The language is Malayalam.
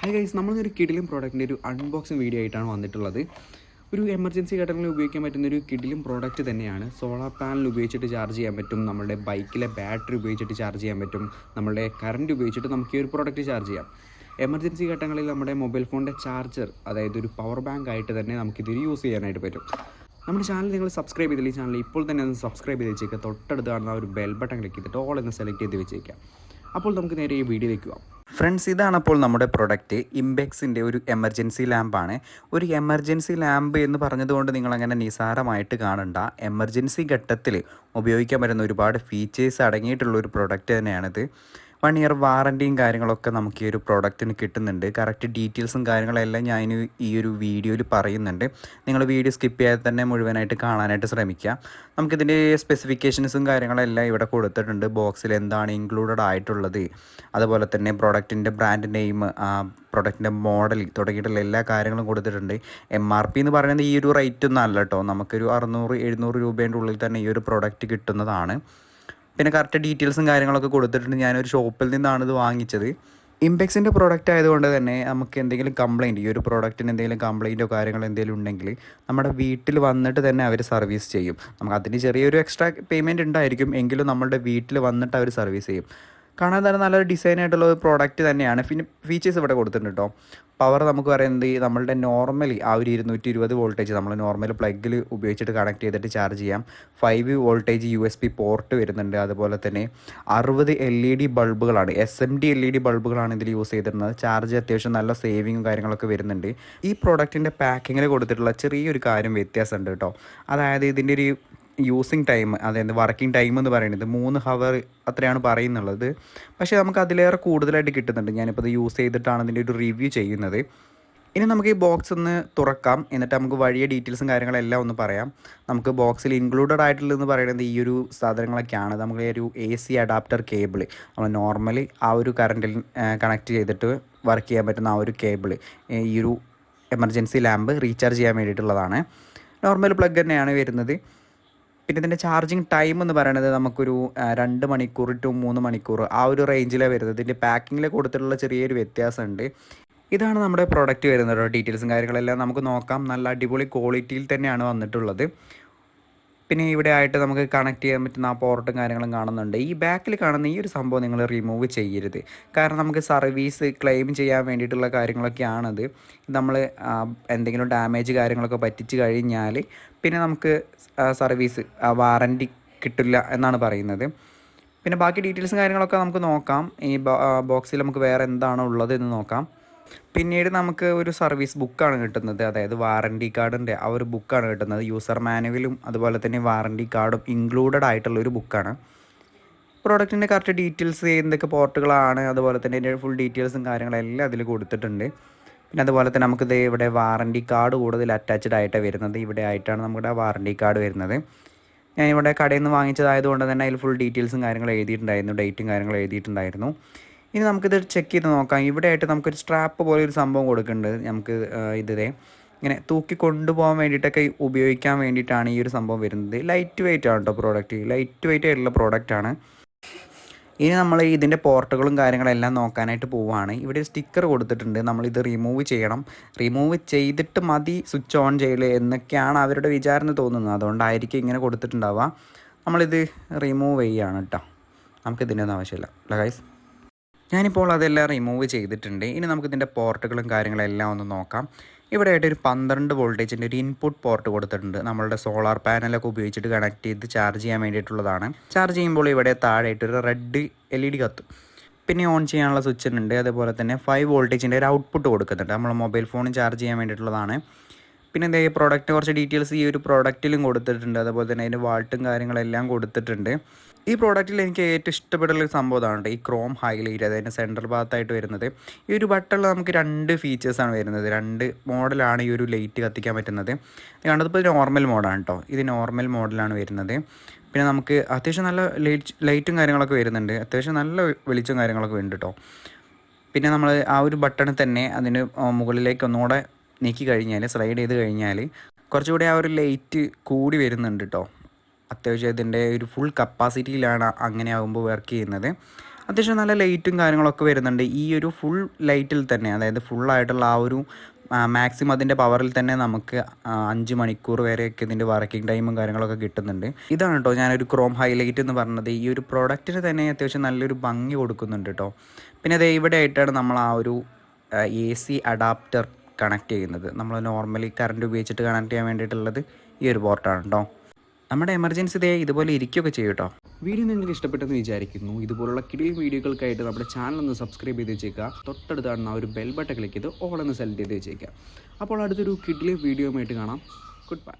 ഹായ് ഗൈസ് നമ്മളൊരു കിഡിലും പ്രോഡക്റ്റിന്റെ ഒരു അൺബോക്സിങ് വീഡിയോ ആയിട്ടാണ് വന്നിട്ടുള്ളത്. ഒരു എമർജൻസി ഘട്ടങ്ങളിൽ ഉപയോഗിക്കാൻ പറ്റുന്ന ഒരു കിഡിലും പ്രോഡക്റ്റ് തന്നെയാണ്. സോളാർ പാനൽ ഉപയോഗിച്ചിട്ട് ചാർജ് ചെയ്യാൻ പറ്റും നമ്മുടെ ബൈക്കിലെ ബാറ്ററി ഉപയോഗിച്ചിട്ട് ചാർജ് ചെയ്യാൻ പറ്റും നമ്മുടെ കറണ്ട് ഉപയോഗിച്ചിട്ട് നമുക്ക് ഈ ഒരു പ്രോഡക്റ്റ് ചാർജ് ചെയ്യാം. എമർജൻസി ഘട്ടങ്ങളിൽ നമ്മുടെ മൊബൈൽ ഫോണിന്റെ ചാർജർ അതായത് ഒരു പവർ ബാങ്ക് ആയിട്ട് തന്നെ നമുക്കിത് യൂസ് ചെയ്യാനായിട്ട് പറ്റും. നമ്മുടെ ചാനൽ നിങ്ങൾ സബ്സ്ക്രൈബ് ചെയ്തില്ല ഈ ചാനൽ ഇപ്പോൾ തന്നെ ഒന്ന് സബ്സ്ക്രൈബ് ചെയ്ത് വെച്ചേക്കുക തൊട്ടടുത്ത് കാണുന്ന ഒരു ബെൽ ബട്ടൺ ക്ലിക്ക് ചെയ്തിട്ട് ഓൾ എന്ന് സെലക്ട് ചെയ്ത് വെച്ചേക്കാം. അപ്പോൾ നമുക്ക് നേരെ ഈ വീഡിയോയിലേക്ക് പോകാം. ഫ്രണ്ട്സ് ഇതാണ് അപ്പോൾ നമ്മുടെ പ്രൊഡക്റ്റ് ഇംബെക്സിന്റെ ഒരു എമർജൻസി ലാമ്പാണ് ഒരു എമർജൻസി ലാമ്പ് എന്ന് പറഞ്ഞതുകൊണ്ട് നിങ്ങൾ അങ്ങനെ നിസാരമായിട്ട് കാണണ്ട. എമർജൻസി ഘട്ടത്തിൽ ഉപയോഗിക്കാൻ പറ്റുന്ന ഒരുപാട് ഫീച്ചേഴ്സ് അടങ്ങിയിട്ടുള്ള ഒരു പ്രൊഡക്റ്റ് തന്നെയാണിത്. വൺ ഇയർ വാറന്റിയും കാര്യങ്ങളൊക്കെ നമുക്ക് ഈ ഒരു പ്രോഡക്റ്റിന് കിട്ടുന്നുണ്ട്. കറക്റ്റ് ഡീറ്റെയിൽസും കാര്യങ്ങളെല്ലാം ഞാൻ ഈ ഒരു വീഡിയോയിൽ പറയുന്നുണ്ട്. നിങ്ങൾ വീഡിയോ സ്കിപ്പ് ചെയ്യാതെ തന്നെ മുഴുവനായിട്ട് കാണാനായിട്ട് ശ്രമിക്കുക. നമുക്കിതിന്റെ സ്പെസിഫിക്കേഷൻസും കാര്യങ്ങളെല്ലാം ഇവിടെ കൊടുത്തിട്ടുണ്ട്. ബോക്സിൽ എന്താണ് ഇൻക്ലൂഡഡ് ആയിട്ടുള്ളത്. അതുപോലെ തന്നെ പ്രോഡക്റ്റിന്റെ ബ്രാൻഡ് നെയിം പ്രൊഡക്റ്റിന്റെ മോഡൽ തുടങ്ങിയിട്ടുള്ള എല്ലാ കാര്യങ്ങളും കൊടുത്തിട്ടുണ്ട്. എം ആർ പി എന്ന് പറയുന്നത് ഈ ഒരു റേറ്റ് ഒന്നും അല്ല കേട്ടോ. നമുക്കൊരു അറുന്നൂറ് എഴുന്നൂറ് രൂപേന്റെ ഉള്ളിൽ തന്നെ ഈ ഒരു പ്രോഡക്റ്റ് കിട്ടുന്നതാണ്. പിന്നെ കറക്റ്റ് ഡീറ്റെയിൽസും കാര്യങ്ങളൊക്കെ കൊടുത്തിട്ടുണ്ട്. ഞാനൊരു ഷോപ്പിൽ നിന്നാണ് ഇത് വാങ്ങിച്ചത്. ഇമ്പെക്സിന്റെ പ്രോഡക്റ്റ് ആയതുകൊണ്ട് തന്നെ നമുക്ക് എന്തെങ്കിലും കംപ്ലയിന്റ് ഈ ഒരു പ്രോഡക്റ്റിന് എന്തെങ്കിലും കംപ്ലയിന്റോ കാര്യങ്ങളോ എന്തെങ്കിലും ഉണ്ടെങ്കിൽ നമ്മുടെ വീട്ടിൽ വന്നിട്ട് തന്നെ അവർ സർവീസ് ചെയ്യും. നമുക്ക് അതിന് ചെറിയൊരു എക്സ്ട്രാ പേയ്മെന്റ് ഉണ്ടായിരിക്കും. എങ്കിലും നമ്മുടെ വീട്ടിൽ വന്നിട്ട് അവർ സർവീസ് ചെയ്യും. കാണാൻ തന്നെ നല്ലൊരു ഡിസൈൻ ആയിട്ടുള്ള ഒരു പ്രോഡക്റ്റ് തന്നെയാണ്. പിന്നെ ഫീച്ചേഴ്സ് ഇവിടെ കൊടുത്തിട്ടുണ്ട് കേട്ടോ പവർ നമുക്ക് പറയുന്നത് നമ്മളുടെ നോർമലി ആ ഒരു ഇരുന്നൂറ്റി ഇരുപത് വോൾട്ടേജ് നമ്മൾ നോർമൽ പ്ലഗിൽ ഉപയോഗിച്ചിട്ട് കണക്ട് ചെയ്തിട്ട് ചാർജ് ചെയ്യാം. Five voltage U S B port വരുന്നുണ്ട്. അതുപോലെ തന്നെ അറുപത് L E D ബൾബുകളാണ് S M D L E D ബൾബുകളാണ് ഇതിൽ യൂസ് ചെയ്തിരുന്നത്. ചാർജ് അത്യാവശ്യം നല്ല സേവിങ്ങും കാര്യങ്ങളൊക്കെ വരുന്നുണ്ട്. ഈ പ്രോഡക്റ്റിന്റെ പാക്കിങ്ങിൽ കൊടുത്തിട്ടുള്ള ചെറിയൊരു കാര്യം വ്യത്യാസമുണ്ട് കേട്ടോ അതായത് ഇതിന്റെ ഒരു യൂസിങ് ടൈം അതായത് വർക്കിംഗ് ടൈം എന്ന് പറയുന്നത് മൂന്ന് ഹവർ അത്രയാണ് പറയുന്നുള്ളത്. പക്ഷേ നമുക്ക് അതിലേറെ കൂടുതലായിട്ട് കിട്ടുന്നുണ്ട്. ഞാനിപ്പോൾ ഇത് യൂസ് ചെയ്തിട്ടാണ് ഇതിന്റെ ഒരു റിവ്യൂ ചെയ്യുന്നത്. ഇനി നമുക്ക് ഈ ബോക്സ് ഒന്ന് തുറക്കാം. എന്നിട്ട് നമുക്ക് വഴിയ ഡീറ്റെയിൽസും കാര്യങ്ങളെല്ലാം ഒന്ന് പറയാം. നമുക്ക് ബോക്സിൽ ഇൻക്ലൂഡഡ് ആയിട്ടുള്ളതെന്ന് പറയുന്നത് ഈ ഒരു സാധനങ്ങളൊക്കെയാണ്. നമുക്ക് ഒരു എ സി അഡാപ്റ്റർ കേബിൾ നമ്മൾ നോർമലി ആ ഒരു കറണ്ടിൽ കണക്ട് ചെയ്തിട്ട് വർക്ക് ചെയ്യാൻ പറ്റുന്ന ആ ഒരു കേബിൾ ഈ ഒരു എമർജൻസി ലാമ്പ് റീചാർജ് ചെയ്യാൻ വേണ്ടിയിട്ടുള്ളതാണ്. നോർമൽ പ്ലഗ് തന്നെയാണ് വരുന്നത്. പിന്നെ ഇതിന്റെ ചാർജിങ് ടൈം എന്ന് പറയുന്നത് നമുക്കൊരു രണ്ട് മണിക്കൂർ ടു മൂന്ന് മണിക്കൂർ ആ ഒരു റേഞ്ചിലേ വരുന്നത്. ഇതിന്റെ പാക്കിങ്ങിൽ കൊടുത്തിട്ടുള്ള ചെറിയൊരു വ്യത്യാസമുണ്ട്. ഇതാണ് നമ്മുടെ പ്രോഡക്റ്റ് വരുന്നത് ഡീറ്റെയിൽസും കാര്യങ്ങളെല്ലാം നമുക്ക് നോക്കാം. നല്ല അടിപൊളി ക്വാളിറ്റിയിൽ തന്നെയാണ് വന്നിട്ടുള്ളത്. പിന്നെ ഇവിടെ ആയിട്ട് നമുക്ക് കണക്ട് ചെയ്യാൻ പറ്റുന്ന ആ പോർട്ടും കാര്യങ്ങളും കാണുന്നുണ്ട്. ഈ ബാക്കിൽ കാണുന്ന ഈ ഒരു സംഭവം നിങ്ങൾ റിമൂവ് ചെയ്യരുത്. കാരണം നമുക്ക് സർവീസ് ക്ലെയിം ചെയ്യാൻ വേണ്ടിയിട്ടുള്ള കാര്യങ്ങളൊക്കെയാണത്. നമ്മൾ എന്തെങ്കിലും ഡാമേജ് കാര്യങ്ങളൊക്കെ പറ്റിച്ച് കഴിഞ്ഞാൽ പിന്നെ നമുക്ക് സർവീസ് വാറന്റി കിട്ടില്ല എന്നാണ് പറയുന്നത്. പിന്നെ ബാക്കി ഡീറ്റെയിൽസും കാര്യങ്ങളൊക്കെ നമുക്ക് നോക്കാം. ഈ ബോക്സിൽ നമുക്ക് വേറെ എന്താണ് ഉള്ളത് എന്ന് നോക്കാം. പിന്നീട് നമുക്ക് ഒരു സർവീസ് ബുക്കാണ് കിട്ടുന്നത്. അതായത് വാറണ്ടി കാർഡിന്റെ ആ ഒരു ബുക്കാണ് കിട്ടുന്നത്. യൂസർ മാനുവലും അതുപോലെ തന്നെ വാറണ്ടി കാർഡും ഇൻക്ലൂഡഡ് ആയിട്ടുള്ള ഒരു ബുക്കാണ്. പ്രോഡക്റ്റിന്റെ കറക്റ്റ് ഡീറ്റെയിൽസ് എന്തൊക്കെ പോർട്ടുകളാണ് അതുപോലെ തന്നെ ഇതിന്റെ ഫുൾ ഡീറ്റെയിൽസും കാര്യങ്ങളെല്ലാം അതിൽ കൊടുത്തിട്ടുണ്ട്. പിന്നെ അതുപോലെ തന്നെ നമുക്കിത് ഇവിടെ വാറണ്ടി കാർഡ് കൂടുതൽ അറ്റാച്ച്ഡ് ആയിട്ട് വരുന്നത്. ഇവിടെ ആയിട്ടാണ് നമ്മുടെ വാറണ്ടി കാർഡ് വരുന്നത്. ഞാൻ ഇവിടെ കടയിൽ നിന്ന് വാങ്ങിച്ചതായതുകൊണ്ട് തന്നെ അതിൽ ഫുൾ ഡീറ്റെയിൽസും കാര്യങ്ങളും എഴുതിയിട്ടുണ്ടായിരുന്നു. ഡേറ്റും കാര്യങ്ങളും എഴുതിയിട്ടുണ്ടായിരുന്നു. ഇനി നമുക്കിത് ചെക്ക് ചെയ്ത് നോക്കാം. ഇവിടെ ആയിട്ട് നമുക്കൊരു സ്ട്രാപ്പ് പോലെ ഒരു സംഭവം കൊടുക്കുന്നുണ്ട്. നമുക്ക് ഇതേ ഇങ്ങനെ തൂക്കി കൊണ്ടുപോകാൻ വേണ്ടിയിട്ടൊക്കെ ഉപയോഗിക്കാൻ വേണ്ടിയിട്ടാണ് ഈ ഒരു സംഭവം വരുന്നത്. ലൈറ്റ് വെയിറ്റ് ആണ് കേട്ടോ പ്രോഡക്റ്റ് ലൈറ്റ് വെയിറ്റ് ആയിട്ടുള്ള പ്രോഡക്റ്റ് ആണ്. ഇനി നമ്മൾ ഇതിന്റെ പോർട്ടുകളും കാര്യങ്ങളെല്ലാം നോക്കാനായിട്ട് പോവുകയാണ് ഇവിടെ സ്റ്റിക്കർ കൊടുത്തിട്ടുണ്ട്. നമ്മളിത് റിമൂവ് ചെയ്യണം. റിമൂവ് ചെയ്തിട്ട് മതി സ്വിച്ച് ഓൺ ചെയ്യൽ എന്നൊക്കെയാണ് അവരുടെ വിചാരം തോന്നുന്നത്. അതുകൊണ്ടായിരിക്കും ഇങ്ങനെ കൊടുത്തിട്ടുണ്ടാവുക. നമ്മളിത് റിമൂവ് ചെയ്യുകയാണ് കേട്ടോ നമുക്കിതിന്റെ ഒന്നും ആവശ്യമില്ല ഗൈസ് ഞാനിപ്പോൾ അതെല്ലാം റിമൂവ് ചെയ്തിട്ടുണ്ട്. ഇനി നമുക്ക് ഇതിന്റെ പോർട്ടുകളും കാര്യങ്ങളെല്ലാം ഒന്ന് നോക്കാം. ഇവിടെ ആയിട്ട് ഒരു പന്ത്രണ്ട് വോൾട്ടേജിന്റെ ഒരു ഇൻപുട്ട് പോർട്ട് കൊടുത്തിട്ടുണ്ട്. നമ്മളുടെ സോളാർ പാനലൊക്കെ ഉപയോഗിച്ചിട്ട് കണക്ട് ചെയ്ത് ചാർജ് ചെയ്യാൻ വേണ്ടിയിട്ടുള്ളതാണ്. ചാർജ് ചെയ്യുമ്പോൾ ഇവിടെ താഴെയായിട്ട് ഒരു റെഡ് എൽ ഇ ഡി കത്തും. പിന്നെ ഓൺ ചെയ്യാനുള്ള സ്വിച്ചുണ്ട് അതുപോലെ തന്നെ ഫൈവ് വോൾട്ടേജിന്റെ ഒരു ഔട്ട്പുട്ട് കൊടുക്കുന്നുണ്ട്. നമ്മൾ മൊബൈൽ ഫോൺ ചാർജ് ചെയ്യാൻ വേണ്ടിയിട്ടുള്ളതാണ്. പിന്നെ എന്താ ഈ പ്രോഡക്റ്റ് കുറച്ച് ഡീറ്റെയിൽസ് ഈ ഒരു പ്രോഡക്റ്റിലും കൊടുത്തിട്ടുണ്ട്. അതുപോലെ തന്നെ അതിന്റെ വാൾട്ടും കാര്യങ്ങളെല്ലാം കൊടുത്തിട്ടുണ്ട്. ഈ പ്രോഡക്റ്റിൽ എനിക്ക് ഏറ്റവും ഇഷ്ടപ്പെട്ടുള്ള ഒരു സംഭവം ഇതാണ് ഈ ക്രോം ഹൈലൈറ്റ് അതായത് സെൻട്രൽ ഭാഗത്തായിട്ട് വരുന്നത്. ഈ ഒരു ബട്ടണിൽ നമുക്ക് രണ്ട് ഫീച്ചേഴ്സാണ് വരുന്നത്. രണ്ട് മോഡലാണ് ഈ ഒരു ലൈറ്റ് കത്തിക്കാൻ പറ്റുന്നത്. കണ്ടതിപ്പോൾ നോർമൽ മോഡാണ് കേട്ടോ. ഇത് നോർമൽ മോഡലാണ് വരുന്നത്. പിന്നെ നമുക്ക് അത്യാവശ്യം നല്ല ലൈറ്റ് ലൈറ്റും കാര്യങ്ങളൊക്കെ വരുന്നുണ്ട്. അത്യാവശ്യം നല്ല വെളിച്ചം കാര്യങ്ങളൊക്കെ ഉണ്ട് കേട്ടോ. പിന്നെ നമ്മൾ ആ ഒരു ബട്ടണിൽ തന്നെ അതിന് മുകളിലേക്ക് ഒന്നുകൂടെ നീക്കി കഴിഞ്ഞാൽ സ്ലൈഡ് ചെയ്ത് കഴിഞ്ഞാൽ കുറച്ചുകൂടി ആ ഒരു ലൈറ്റ് കൂടി വരുന്നുണ്ട് കേട്ടോ അത്യാവശ്യം ഇതിന്റെ ഒരു ഫുൾ കപ്പാസിറ്റിയിലാണ് അങ്ങനെ ആകുമ്പോൾ വർക്ക് ചെയ്യുന്നത്. അത്യാവശ്യം നല്ല ലൈറ്റും കാര്യങ്ങളൊക്കെ വരുന്നുണ്ട്. ഈ ഒരു ഫുൾ ലൈറ്റിൽ തന്നെ അതായത് ഫുള്ളായിട്ടുള്ള ആ ഒരു മാക്സിമം അതിന്റെ പവറിൽ തന്നെ നമുക്ക് അഞ്ച് മണിക്കൂർ വരെയൊക്കെ ഇതിന്റെ വർക്കിംഗ് ടൈമും കാര്യങ്ങളൊക്കെ കിട്ടുന്നുണ്ട്. ഇതാണ് കേട്ടോ ഞാനൊരു ക്രോം ഹൈലൈറ്റ് എന്ന് പറഞ്ഞത്. ഈ ഒരു പ്രോഡക്റ്റിന് തന്നെ അത്യാവശ്യം നല്ലൊരു ഭംഗി കൊടുക്കുന്നുണ്ട് കേട്ടോ പിന്നെ അതേ ഇവിടെ ആയിട്ടാണ് നമ്മൾ ആ ഒരു എ സി അഡാപ്റ്റർ കണക്ട് ചെയ്യുന്നത്. നമ്മൾ നോർമലി കറണ്ട് ഉപയോഗിച്ചിട്ട് കണക്ട് ചെയ്യാൻ വേണ്ടിയിട്ടുള്ളത് ഈ ഒരു പോർട്ടാണ് കേട്ടോ നമ്മുടെ എമർജൻസി ദേ ഇതുപോലെ ഇരിക്കുകയൊക്കെ ചെയ്യും കേട്ടോ വീഡിയോ നിങ്ങൾക്ക് ഇഷ്ടപ്പെട്ടെന്ന് വിചാരിക്കുന്നു. ഇതുപോലുള്ള കിടിൽ വീഡിയോകൾക്കായിട്ട് നമ്മുടെ ചാനൽ ഒന്ന് സബ്സ്ക്രൈബ് ചെയ്ത് വെച്ചേക്കുക. തൊട്ടടുത്താണ് ആ ഒരു ബെൽ ബട്ടൺ ക്ലിക്ക് ചെയ്ത് ഓൾ എന്ന് സെലക്ട് ചെയ്ത് വെച്ചേക്കുക. അപ്പോൾ അടുത്തൊരു കിഡിലി വീഡിയോ ആയിട്ട് കാണാം. Good bye